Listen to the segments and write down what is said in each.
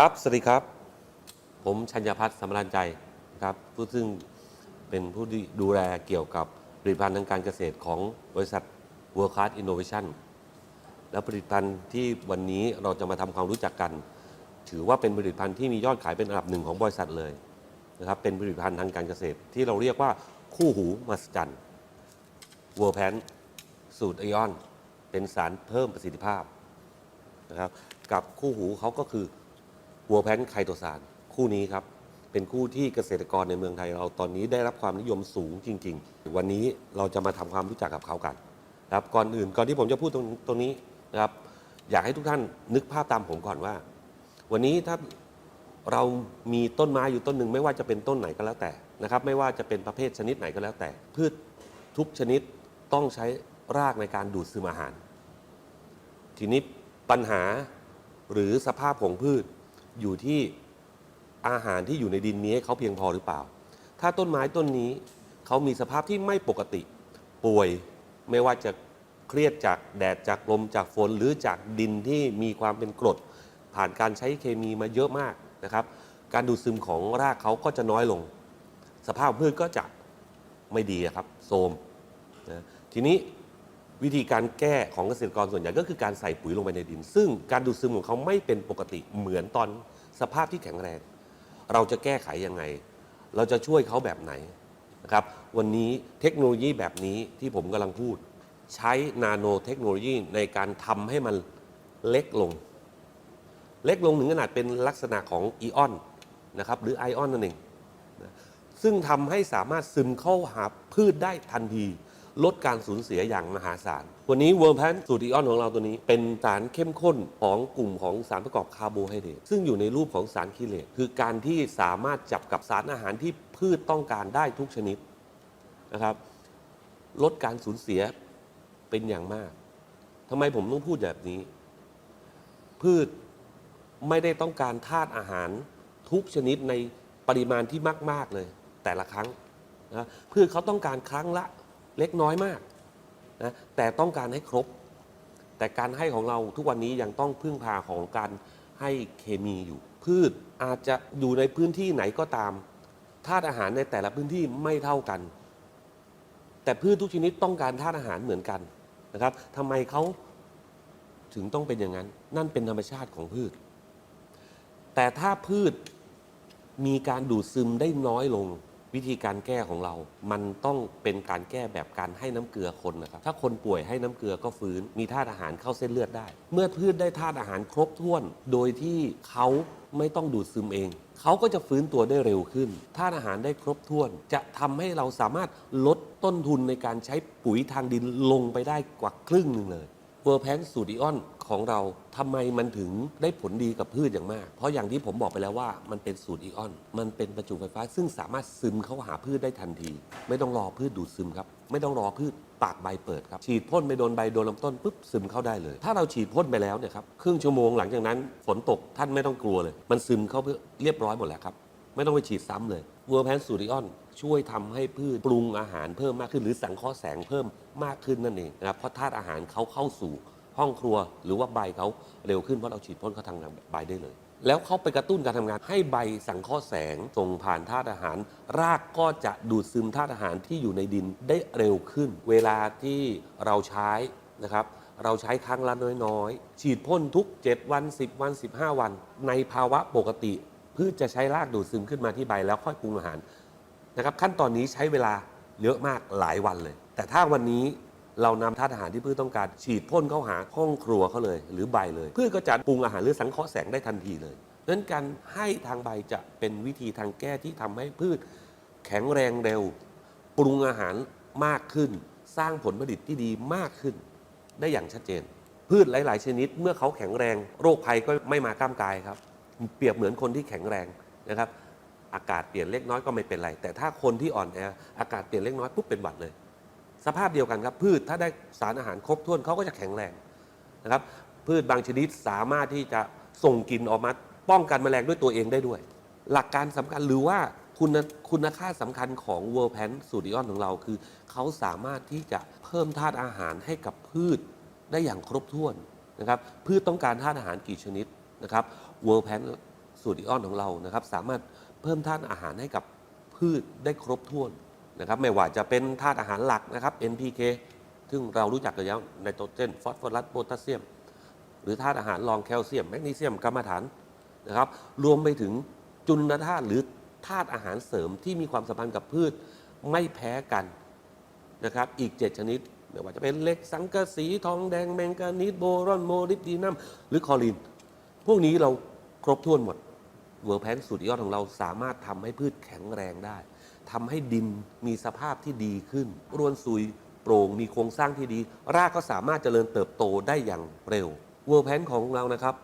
ครับ สวัสดีครับ ผมชัญญพัฒน์สำราญใจนะครับผู้ซึ่งเป็นผู้ดูแลเกี่ยวกับผลิตภัณฑ์ทางการเกษตรของบริษัท World Class Innovation และผลิตภัณฑ์ที่วันนี้เราจะมาทำความรู้จักกัน ถือว่าเป็นผลิตภัณฑ์ที่มียอดขายเป็นอันดับหนึ่งของบริษัทเลยนะครับ เป็นผลิตภัณฑ์ทางการเกษตร ที่เราเรียกว่าคู่หูมหัศจรรย์เวอร์แพนสูตรไอออน เป็นสารเพิ่มประสิทธิภาพนะครับ กับคู่หูเขาก็คือ วัวแพนไคโตซานคู่นี้ครับ เป็นคู่ที่เกษตรกรในเมืองไทยเราตอนนี้ได้รับความนิยมสูงจริง ๆ วันนี้เราจะมาทำความรู้จักกับเขากันครับก่อนอื่นก่อนที่ผมจะพูดตรงตรงนี้นะครับ อยากให้ทุกท่านนึกภาพตามผมก่อนว่า วันนี้ถ้าเรามีต้นไม้อยู่ต้นหนึ่งไม่ว่าจะเป็นต้นไหนก็แล้วแต่นะครับ ไม่ว่าจะเป็นประเภทชนิดไหนก็แล้วแต่ พืชทุกชนิดต้องใช้รากในการดูดซึมอาหาร ทีนี้ปัญหาหรือสภาพของพืช อยู่ที่อาหารที่อยู่ในดินนี้เขาเพียงพอหรือเปล่า ถ้าต้นไม้ต้นนี้เขามีสภาพที่ไม่ปกติ ป่วยไม่ว่าจะเครียดจากแดดจากลมจากฝนหรือจากดินที่มีความเป็นกรด ผ่านการใช้เคมีมาเยอะมากนะครับ การดูดซึมของรากเขาก็จะน้อยลง สภาพพืชก็จะไม่ดีครับโทมนะทีนี้ วิธีการแก้ของเกษตรกรส่วนใหญ่ก็คือการใส่ปุ๋ยลงไปในดิน ซึ่งการดูดซึมของเขาไม่เป็นปกติเหมือนตอนสภาพที่แข็งแรง เราจะแก้ไขยังไง เราจะช่วยเขาแบบไหนนะครับวันนี้เทคโนโลยีแบบนี้ที่ผมกำลังพูด ใช้นาโนเทคโนโลยีในการทำให้มันเล็กลง เล็กลงถึงขนาดเป็นลักษณะของอีออนนะครับหรือไอออนนั่นเองซึ่งทำให้สามารถซึมเข้าหาพืชได้ทันที ลดการสูญเสียอย่างมหาศาล วันนี้เวิร์มแพนสูตรอีออนของเราตัวนี้ เป็นสารเข้มข้นของกลุ่มของสารประกอบคาร์โบไฮเดรตซึ่งอยู่ในรูปของสารคีเลตคือการที่สามารถจับกับสารอาหารที่พืชต้องการได้ทุกชนิดนะครับลดการสูญเสียเป็นอย่างมากทำไมผมต้องพูดแบบนี้ พืชไม่ได้ต้องการธาตุอาหารทุกชนิดในปริมาณที่มาก ๆ เลย แต่ละครั้งนะพืชเขาต้องการครั้งละ เล็กน้อยมากนะแต่ต้องการให้ครบ แต่การให้ของเราทุกวันนี้ยังต้องพึ่งพาของการให้เคมีอยู่ พืชอาจจะอยู่ในพื้นที่ไหนก็ตามธาตุอาหารในแต่ละพื้นที่ไม่เท่ากัน แต่พืชทุกชนิดต้องการธาตุอาหารเหมือนกันนะครับทำไมเขาถึงต้องเป็นอย่างนั้น นั่นเป็นธรรมชาติของพืช แต่ถ้าพืชมีการดูดซึมได้น้อยลง วิธีการแก้ของเรา มันต้องเป็นการแก้แบบการให้น้ำเกลือคนนะครับ ถ้าคนป่วยให้น้ำเกลือก็ฟื้น มีธาตุอาหารเข้าเส้นเลือดได้ เมื่อพืชได้ธาตุอาหารครบถ้วน โดยที่เขาไม่ต้องดูดซึมเอง เขาก็จะฟื้นตัวได้เร็วขึ้น ธาตุอาหารได้ครบถ้วน จะทำให้เราสามารถลดต้นทุนในการใช้ปุ๋ยทางดินลงไปได้กว่าครึ่งหนึ่งเลยเวอร์แพนสูตรอีออน ของเราทำไมมันถึงได้ผลดีกับพืชอย่างมาก เพราะอย่างที่ผมบอกไปแล้วว่ามันเป็นสูตรอีออน มันเป็นประจุไฟฟ้า ซึ่งสามารถซึมเข้าหาพืชได้ทันที ไม่ต้องรอพืชดูดซึมครับ ไม่ต้องรอพืชปากใบเปิดครับ ฉีดพ่นไปโดนใบโดนลำต้นปุ๊บซึมเข้าได้เลย ถ้าเราฉีดพ่นไปแล้วเนี่ยครับครึ่งชั่วโมงหลังจากนั้นฝนตกท่านไม่ต้องกลัวเลย มันซึมเข้าเพื่อเรียบร้อยหมดแล้วครับไม่ต้องไปฉีดซ้ำเลยเวอร์แพนสูริออนช่วยทำให้พืชปรุงอาหารเพิ่มมากขึ้น หรือสังเคราะห์แสงเพิ่มมากขึ้นนั่นเองนะครับเพราะธาตุอาหารเขาเข้าสู่ ห้องครัวหรือว่าใบเขาเร็วขึ้นเพราะเราฉีดพ่นเขาทางใบได้เลย แล้วเขาไปกระตุ้นการทำงานให้ใบสังเคราะห์แสงส่งผ่านธาตุอาหาร รากก็จะดูดซึมธาตุอาหารที่อยู่ในดินได้เร็วขึ้น เวลาที่เราใช้นะครับเราใช้ครั้งละน้อยๆ ฉีดพ่นทุก 7 วัน 10 วัน 15 วัน ในภาวะปกติพืชจะใช้รากดูดซึมขึ้นมาที่ใบแล้วค่อยปรุงอาหารนะครับขั้นตอนนี้ใช้เวลาเยอะมากหลายวันเลย แต่ถ้าวันนี้ เรานำธาตุอาหารที่พืชต้องการฉีดพ่นเข้าหาห้องครัวเขาเลย หรือใบเลยพืชก็จะปรุงอาหารหรือสังเคราะห์แสงได้ทันทีเลยดังนั้นการให้ทางใบจะเป็นวิธีทางแก้ที่ทำให้พืช แข็งแรงเร็ว ปรุงอาหารมากขึ้น สร้างผลผลิตที่ดีมากขึ้น ได้อย่างชัดเจน พืชหลาย ๆ ชนิด เมื่อเขาแข็งแรง โรคภัยก็ไม่มาก้ามกายครับ เปรียบเหมือนคนที่แข็งแรงนะครับ อากาศเปลี่ยนเล็กน้อยก็ไม่เป็นไร แต่ถ้าคนที่อ่อนแออากาศเปลี่ยนเล็กน้อยปุ๊บเป็นหวัดเลย สภาพเดียวกันครับพืชถ้าได้สารอาหารครบถ้วนเขาก็จะแข็งแรงนะครับพืชบางชนิดสามารถที่จะส่งกลิ่นออกมาป้องกันแมลงด้วยตัวเองได้ด้วย หลักการสำคัญหรือว่าคุณคุณค่าสำคัญของ World Pan สูตรอีออนของเราคือ เขาสามารถที่จะเพิ่มธาตุอาหารให้กับพืชได้อย่างครบถ้วนนะครับพืชต้องการธาตุอาหารกี่ชนิดนะครับ World Pan สูตรอีออนของเรานะครับสามารถเพิ่มธาตุอาหารให้กับพืชได้ครบถ้วน นะครับไม่ว่าจะเป็นธาตุอาหารหลักนะครับ NPK ซึ่งเรารู้จักกันแล้วไนโตรเจนฟอสฟอรัสโพแทสเซียม หรือธาตุอาหารรองแคลเซียมแมกนีเซียมกรรมฐานนะครับ รวมไปถึงจุลธาตุหรือธาตุอาหารเสริมที่มีความสัมพันธ์กับพืชไม่แพ้กันนะครับ อีก 7 ชนิดไม่ว่าจะเป็นเหล็กสังกะสีทองแดงแมงกานีสโบรอนโมลิบดีนัมหรือคอลิน พวกนี้เราครบถ้วนหมดเวอร์แพนสูตรยอดของเราสามารถทำให้พืชแข็งแรงได้ ทำให้ดินมีสภาพที่ดีขึ้นรวนซุยโปร่งมีโครงสร้างที่ดี รากก็สามารถเจริญเติบโตได้อย่างเร็วเวอร์แพนของเรานะครับ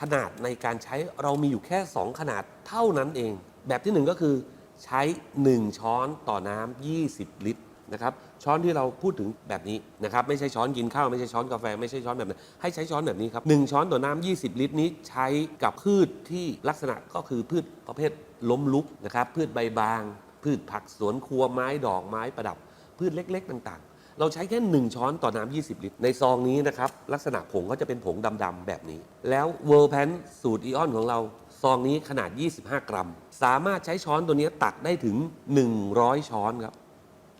ขนาดในการใช้เรามีอยู่แค่ 2 ขนาดเท่านั้นเอง แบบที่ 1 ก็คือใช้ 1 ช้อนต่อน้ำ20 ลิตรนะครับช้อนที่เราพูดถึงแบบนี้นะครับไม่ใช่ช้อนกินข้าวไม่ใช่ช้อนกาแฟ ไม่ใช่ช้อนแบบนั้นให้ใช้ช้อนแบบนี้ครับ1ช้อนต่อน้ำ20 ลิตรนี้ใช้กับพืชที่ลักษณะก็คือพืชประเภทล้มลุกนะครับพืชใบบาง พืชผักสวนครัวไม้ดอกไม้ประดับ พืชเล็ก ๆ ต่างๆ เราใช้แค่ 1 ช้อนต่อน้ำ 20 ลิตร ในซองนี้นะครับ ลักษณะผงก็จะเป็นผงดำๆแบบนี้ แล้วเว r ร์แพนสูตรอีออนของเราซองนี้ขนาด 25 กรัม สามารถใช้ช้อนตัวนี้ตักได้ถึง 100 ช้อนครับ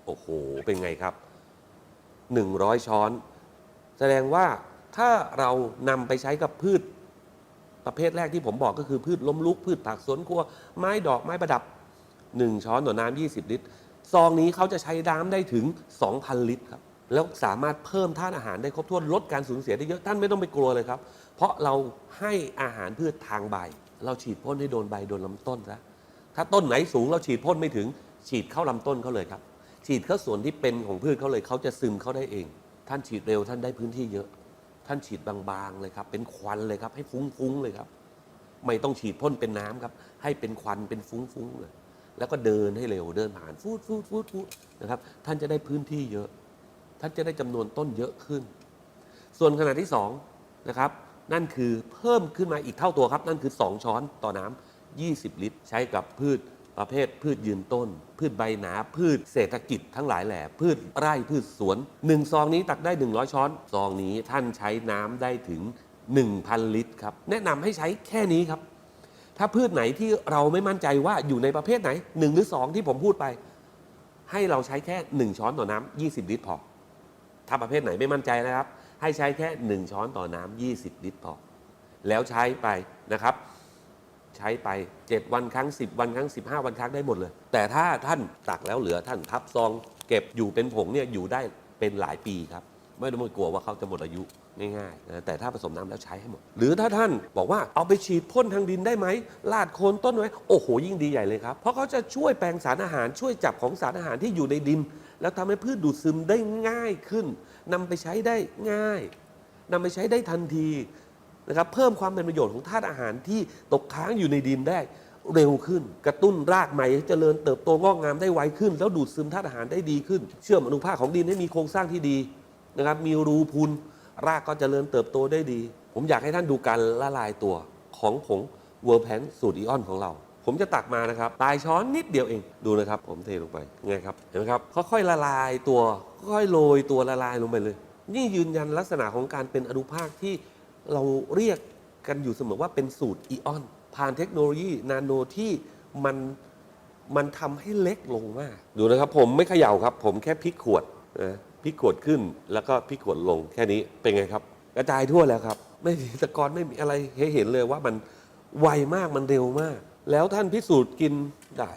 โอ้โห เป็นไงครับ 100 ช้อน แสดงว่าถ้าเรานำไปใช้กับพืชประเภทแรกที่ผมบอกก็คือพืชล้มลุกพืชผักสวนครัว ไม้ดอกไม้ประดับ 1 ช้อนต่อน้ำ20 ลิตร ซองนี้เขาจะใช้น้ำได้ถึง 2,000 ลิตรครับ แล้วสามารถเพิ่มธาตุอาหารได้ครบถ้วนลดการสูญเสียได้เยอะท่านไม่ต้องไปกลัวเลยครับ เพราะเราให้อาหารพืชทางใบ เราฉีดพ่นให้โดนใบโดนลำต้นซะถ้าต้นไหนสูงเราฉีดพ่นไม่ถึง ฉีดเข้าลำต้นเขาเลยครับ ฉีดเข้าส่วนที่เป็นของพืชเขาเลยเขาจะซึมเข้าได้เอง ท่านฉีดเร็วท่านได้พื้นที่เยอะ ท่านฉีดบางๆเลยครับ เป็นควันเลยครับ ให้ฟุ้งๆเลยครับ ไม่ต้องฉีดพ่นเป็นน้ำครับ ให้เป็นควันเป็นฟุ้งๆเลย แล้วก็เดินให้เร็วเดินผ่านฟูดฟูดฟูดฟูดนะครับ ท่านจะได้พื้นที่เยอะ ท่านจะได้จำนวนต้นเยอะขึ้น ส่วนขนาดที่2นะครับนั่นคือเพิ่มขึ้นมาอีกเท่าตัวครับ นั่นคือ 2 ช้อนต่อน้ำ20 ลิตร ใช้กับพืชประเภทพืชยืนต้น พืชใบหนา พืชเศรษฐกิจทั้งหลายแหล่พืชไร่พืชสวน 1 ซองนี้ตักได้ 100 ช้อน ซองนี้ท่านใช้น้ำได้ถึง 1,000 ลิตรครับ แนะนำให้ใช้แค่นี้ครับ ถ้าพืชไหนที่เราไม่มั่นใจว่าอยู่ในประเภทไหน 1 หรือ 2 ที่ผมพูดไป ให้เราใช้แค่ 1 ช้อนต่อน้ำ20 ลิตรพอ ถ้าประเภทไหนไม่มั่นใจนะครับ ให้ใช้แค่ 1 ช้อนต่อน้ำ20 ลิตรพอ แล้วใช้ไปนะครับ ใช้ไป 7 วันครั้ง 10 วันครั้ง 15 วันครั้งได้หมดเลย แต่ถ้าท่านตักแล้วเหลือท่านทับซอง เก็บอยู่เป็นผงเนี่ยอยู่ได้เป็นหลายปีครับ ไม่ต้องกลัวว่าเขาจะหมดอายุง่ายๆนะแต่ถ้าผสมน้ำแล้วใช้ให้หมด หรือถ้าท่านบอกว่าเอาไปฉีดพ่นทางดินได้ไหมลาดโคนต้นไว้โอ้โหยิ่งดีใหญ่เลยครับ เพราะเขาจะช่วยแปลงสารอาหารช่วยจับของสารอาหารที่อยู่ในดิน แล้วทำให้พืชดูดซึมได้ง่ายขึ้นนำไปใช้ได้ง่ายนำไปใช้ได้ทันทีนะครับเพิ่มความเป็นประโยชน์ของธาตุอาหารที่ตกค้างอยู่ในดินได้เร็วขึ้น กระตุ้นรากใหม่เจริญเติบโตงอกงามได้ไวขึ้น แล้วดูดซึมธาตุอาหารได้ดีขึ้น เชื่อมอนุภาคของดินให้มีโครงสร้างที่ดี นะครับมีรูพุนรากก็จเจริญเติบโตได้ดี ผมอยากให้ท่านดูการละลายตัวของผงเวอร์แพนสูตรอีออนของเรา ผมจะตักมานะครับปลายช้อนนิดเดียวเองดูนะครับ ผมเทลงไปไงครับเห็นไหมครับค่อยๆละลายตัวค่อยๆโรยตัวละลายลงไปเลย นี่ยืนยันลักษณะของการเป็นอนุภาคที่เราเรียกกันอยู่เสมอว่าเป็นสูตรอีออนผ่านเทคโนโลยีนาโนที่มันมันทำให้เล็กลงมาก ดูนะครับผมไม่เขย่าครับ ผมแค่พลิกขวดนะ พิกวดขึ้นแล้วก็พิกวดลงแค่นี้เป็นไงครับ กระจายทั่วแล้วครับ ไม่มีตะกอนไม่มีอะไรให้เห็นเลยว่ามันไวมากมันเร็วมาก แล้วท่านพิสูจน์กินได้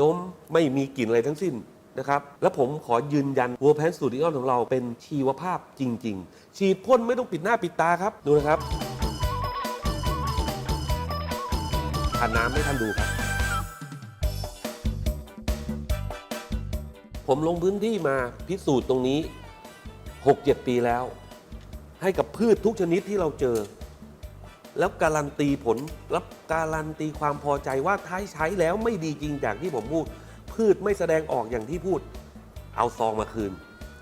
ดมไม่มีกลิ่นอะไรทั้งสิ้นนะครับ แล้วผมขอยืนยันวัวแพนสูตรอีออนของเราเป็นชีวภาพจริง ๆ ฉีดพ่นไม่ต้องปิดหน้าปิดตาครับ ดูนะครับทานน้ำให้ท่านดูครับ ผมลงพื้นที่มาพิสูจน์ตรงนี้ 6-7 ปีแล้ว ให้กับพืชทุกชนิดที่เราเจอ แล้วการันตีผลรับการันตีความพอใจว่าท้ายใช้แล้วไม่ดีจริงอย่างที่ผมพูด พืชไม่แสดงออกอย่างที่พูด เอาซองมาคืน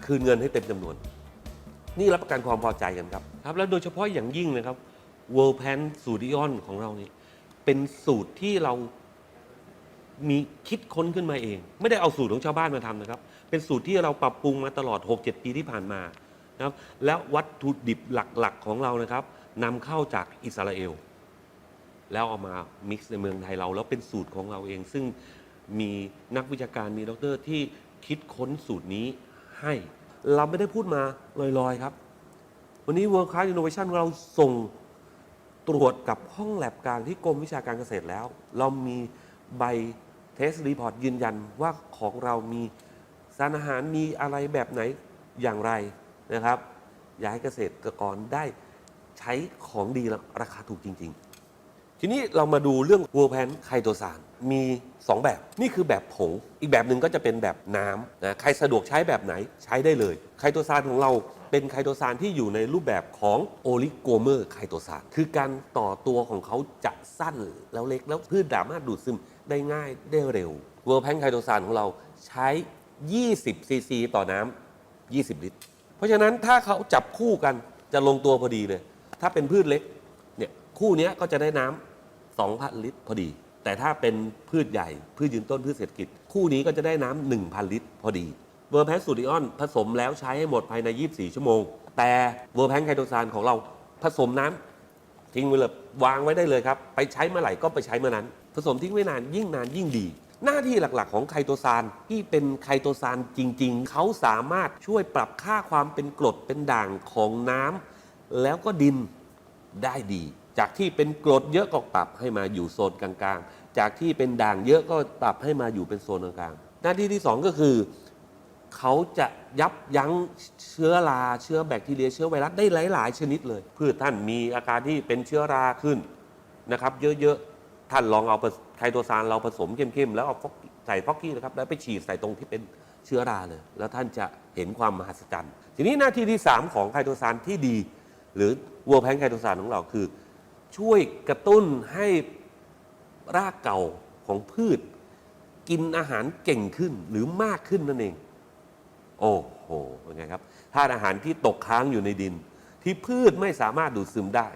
คืนเงินให้เต็มจำนวน นี่รับประกันความพอใจกันครับครับแล้วโดยเฉพาะอย่างยิ่งนะครับ World Pan สูตรอีออนของเรานี่เป็นสูตรที่เรา มีคิดค้นขึ้นมาเอง ไม่ได้เอาสูตรของชาวบ้านมาทำนะครับ เป็นสูตรที่เราปรับปรุงมาตลอด 6-7 ปีที่ผ่านมานะครับและวัตถุดิบหลักๆของเรานะครับนำเข้าจากอิสราเอล แล้วเอามา mix ในเมืองไทยเรา แล้วเป็นสูตรของเราเอง ซึ่งมีนักวิชาการมีดรที่คิดค้นสูตรนี้ให้ เราไม่ได้พูดมาลอยๆครับ วันนี้ World Class Innovation เราส่งตรวจกับห้องแลบกลางที่กรมวิชาการเกษตรแล้ว เรามี ใบเทสรีพอร์ตยืนยันว่าของเรามีสารอาหารมีอะไรแบบไหนอย่างไรนะครับ อยากให้เกษตรกรได้ใช้ของดีและราคาถูกจริง ๆ ทีนี้เรามาดูเรื่องวัวแพนไคโตซานมี 2 แบบนี่คือแบบผง อีกแบบหนึ่งก็จะเป็นแบบน้ำนะใครสะดวกใช้แบบไหนใช้ได้เลยไคโตซานของเราเป็นไคโตซานที่อยู่ในรูปแบบของโอลิโกเมอร์ไคโตซานคือการต่อตัวของเขาจะสั้นแล้วเล็กแล้วพืชสามารถดูดซึม ได้ง่ายได้เร็วเวอร์แพนไคโตซานของเราใช้ 20 ซีซีต่อน้ำ 20 ลิตร เพราะฉะนั้นถ้าเขาจับคู่กันจะลงตัวพอดีเลย ถ้าเป็นพืชเล็กเนี่ยคู่นี้ก็จะได้น้ำ 2,000 ลิตรพอดี แต่ถ้าเป็นพืชใหญ่ พืชยืนต้นพืชเศรษฐกิจ คู่นี้ก็จะได้น้ำ 1,000 ลิตรพอดี เวอร์แพนสูตรอิออนผสมแล้วใช้ให้หมดภายใน 24 ชั่วโมง แต่เวอร์แพนไคโตซานของเราผสมน้ำทิ้งไว้เลยวางไว้ได้เลยครับ ไปใช้เมื่อไหร่ก็ไปใช้เมื่อนั้น ผสมทิ้งไว้นานยิ่งนานยิ่งดี หน้าที่หลักๆ ของไคโตซานที่เป็นไคโตซานจริง ๆ เขาสามารถช่วยปรับค่าความเป็นกรดเป็นด่างของน้ำแล้วก็ดินได้ดี จากที่เป็นกรดเยอะก็ปรับให้มาอยู่โซนกลางๆ จากที่เป็นด่างเยอะก็ปรับให้มาอยู่เป็นโซนกลางๆหน้าที่ที่สองก็คือเขาจะยับยั้งเชื้อราเชื้อแบคทีเรียเชื้อไวรัสได้หลาย ๆ ชนิดเลยพืชท่านมีอาการที่เป็นเชื้อราขึ้นนะครับ เยอะ ๆ ท่านลองเอาไคโตซานเราผสมเข้มๆแล้วเอาฟอกใส่ฟอกกี้นะครับแล้วไปฉีดใส่ตรงที่เป็นเชื้อราเลย แล้วท่านจะเห็นความมหัศจรรย์ ทีนี้หน้าที่ที่ 3 ของไคโตซานที่ดี หรือวัวแพนไคโตซานของเราคือ ช่วยกระตุ้นให้รากเก่าของพืช กินอาหารเก่งขึ้นหรือมากขึ้นนั่นเอง โอ้โหเป็นไงครับธาตุอาหารที่ตกค้างอยู่ในดิน ที่พืชไม่สามารถดูดซึมได้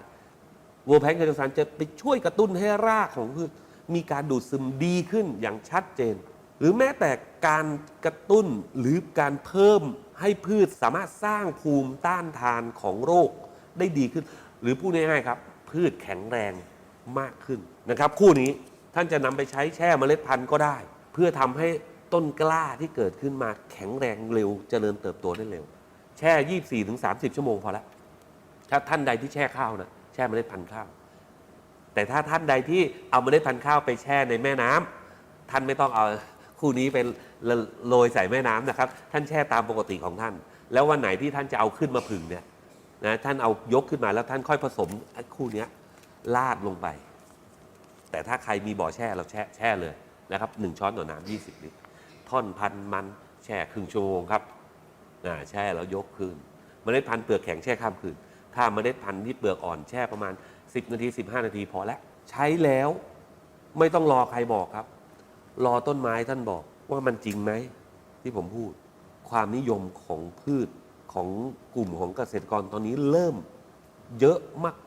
วัวแพนไคโตซานจะไปช่วยกระตุ้นให้รากของพืชมีการดูดซึมดีขึ้นอย่างชัดเจน หรือแม้แต่การกระตุ้นหรือการเพิ่มให้พืชสามารถสร้างภูมิต้านทานของโรคได้ดีขึ้น หรือพูดง่ายๆครับ พืชแข็งแรงมากขึ้นนะครับ คู่นี้ท่านจะนำไปใช้แช่เมล็ดพันธุ์ก็ได้ เพื่อทำให้ต้นกล้าที่เกิดขึ้นมาแข็งแรงเร็วเจริญเติบโตได้เร็ว แช่ 24ถึง30 ชั่วโมงพอละถ้าท่านใดที่แช่ข้าวนะ ช่เมล็ดพันธุ์ข้าว แต่ถ้าท่านใดที่เอาเมล็ดพันธุ์ข้าวไปแช่ในแม่น้ำท่านไม่ต้องเอาคู่นี้ไปโรยใส่แม่น้ำนะครับ ท่านแช่ตามปกติของท่าน แล้ววันไหนที่ท่านจะเอาขึ้นมาผึ่งเนี่ยนะท่านเอายกขึ้นมาแล้วท่านค่อยผสมคู่นี้ยลาดลงไป แต่ถ้าใครมีบ่อแช่เราแช่แช่เลยนะครับหนึ่งช้อนต่อน้ำ20ลิตรท่อนพันมันแช่ครึ่งชั่วโมงครับแช่แล้วยกคืนเมล็ดพันธุ์เปลือกแข็งแช่ข้ามคืน ถ้าเมล็ดพันธุ์ที่เปลือกอ่อนแช่ประมาณ 10 นาที 15 นาทีพอแล้วใช้แล้วไม่ต้องรอใครบอกครับ รอต้นไม้ท่านบอกว่ามันจริงไหมที่ผมพูด ความนิยมของพืชของกลุ่มของเกษตรกรตอนนี้เริ่มเยอะ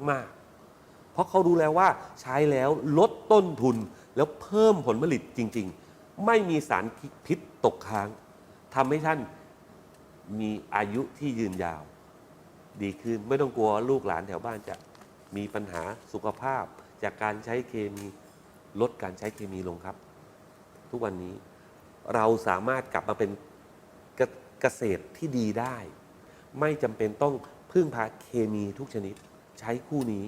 มาก ๆ เพราะเขารู้แล้วว่าใช้แล้วลดต้นทุนแล้วเพิ่มผลผลิตจริง ๆ ไม่มีสารพิษตกค้างทำให้ท่านมีอายุที่ยืนยาว ดีขึ้น ไม่ต้องกลัวลูกหลานแถวบ้านจะมีปัญหาสุขภาพ จากการใช้เคมีลดการใช้เคมีลงครับ ทุกวันนี้เราสามารถกลับมาเป็นเกเกษตรที่ดีได้ ไม่จำเป็นต้องพึ่งพาเคมีทุกชนิดใช้คู่นี้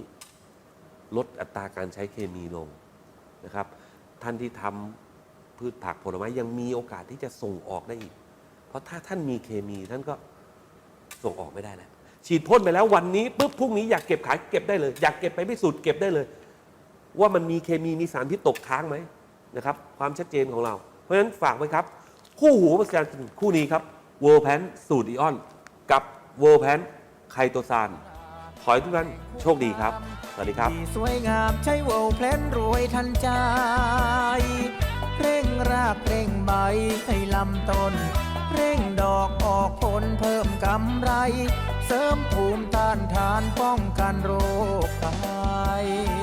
ลดอัตราการใช้เคมีลงนะครับ ท่านที่ทำพืชผักผลไม้ยังมีโอกาสที่จะส่งออกได้อีก เพราะถ้าท่านมีเคมีท่านก็ส่งออกไม่ได้แล้ว ฉีดพ่นไปแล้ววันนี้ปุ๊บพรุ่งนี้อยากเก็บขายเก็บได้เลย อยากเก็บไปพิสูจน์เก็บได้เลย ว่ามันมีเคมีมีสารพิษตกค้างไหมนะครับความชัดเจนของเรา เพราะฉะนั้นฝากไว้ครับ คู่หูประกันคู่นี้ครับเวอร์แพนสูตรอีออน กับเวอร์แพนไคโตซานขอให้ทุกท่านโชคดีครับ สวัสดีครับ สวยงามใช้โวลเพนรวยทันใจเร่งรากเร่งใบให้ลำต้น เร่งดอกออกผลเพิ่มกำไร เสริมภูมิต้านทานป้องกันโรคภัย